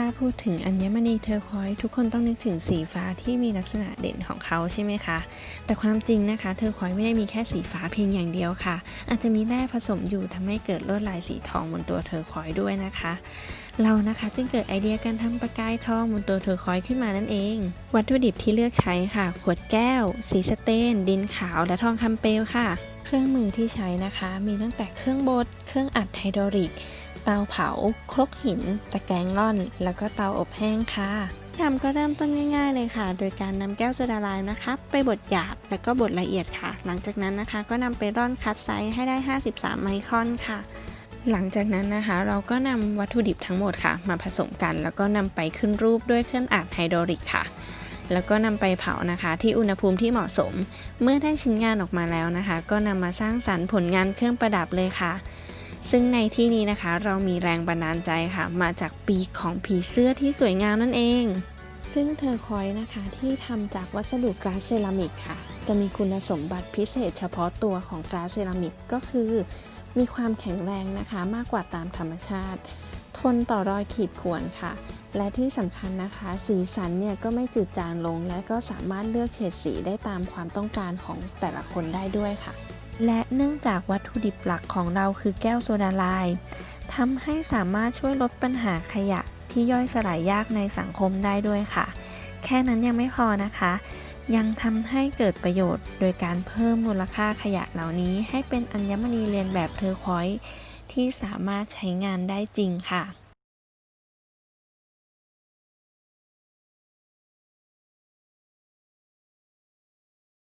ถ้าพูดถึงอัญมณีเทอร์คอยทุกคนต้องนึกถึงสีฟ้าที่มีลักษณะเด่นของเขาใช่ไหมคะ แต่ความจริงนะคะเทอร์คอยไม่ได้มีแค่สีฟ้าเพียงอย่างเดียวค่ะ อาจจะมีแร่ผสมอยู่ทำให้เกิดลวดลายสีทองบนตัวเทอร์คอยด้วยนะคะ เรานะคะจึงเกิดไอเดียการทำประกายทองบนตัวเทอร์คอยขึ้นมานั่นเอง วัตถุดิบที่เลือกใช้ค่ะ ขวดแก้ว สีสเตน ดินขาว และทองคำเปลวค่ะ เครื่องมือที่ใช้นะคะ มีตั้งแต่เครื่องบด เครื่องอัดไฮดรอลิก เตาเผา ครกหิน ตะแกรงร่อน แล้วก็เตาอบแห้งค่ะทำก็เริ่มต้นง่าย ๆ เลยค่ะ โดยการนำแก้วโซดาไลม์นะคะ ไปบดหยาบแล้วก็บดละเอียดค่ะ หลังจากนั้นนะคะก็นำไปร่อนคัดไซส์ให้ได้ 53 ไมครอนค่ะ หลังจากนั้นนะคะ เราก็นำวัตถุดิบทั้งหมดค่ะ มาผสมกัน แล้วก็นำไปขึ้นรูปด้วยเครื่องอัดไฮดรอลิกค่ะ แล้วก็นำไปเผานะคะ ที่อุณหภูมิที่เหมาะสม เมื่อได้ชิ้นงานออกมาแล้วนะคะ ก็นำมาสร้างสรรค์ผลงานเครื่องประดับเลยค่ะ ซึ่งในที่นี้นะคะ เรามีแรงบันดาลใจค่ะ มาจากปีกของผีเสื้อที่สวยงามนั่นเอง ซึ่งเทอร์คอยส์นะคะที่ทำจากวัสดุกราสเซรามิกค่ะ จะมีคุณสมบัติพิเศษเฉพาะตัวของกราสเซรามิกก็คือ มีความแข็งแรงนะคะ มากกว่าตามธรรมชาติ ทนต่อรอยขีดข่วนค่ะ และที่สำคัญนะคะ สีสันเนี่ยก็ไม่จืดจางลง และก็สามารถเลือกเฉดสีได้ตามความต้องการของแต่ละคนได้ด้วยค่ะ และเนื่องจากวัตถุดิบหลักของเราคือแก้วโซดาไลม์ทำให้สามารถช่วยลดปัญหาขยะที่ย่อยสลายยากในสังคมได้ด้วยค่ะ แค่นั้นยังไม่พอนะคะ ยังทำให้เกิดประโยชน์ โดยการเพิ่มมูลค่าขยะเหล่านี้ ให้เป็นอัญมณีเรียนแบบเทอร์คอยส์ที่สามารถใช้งานได้จริงค่ะ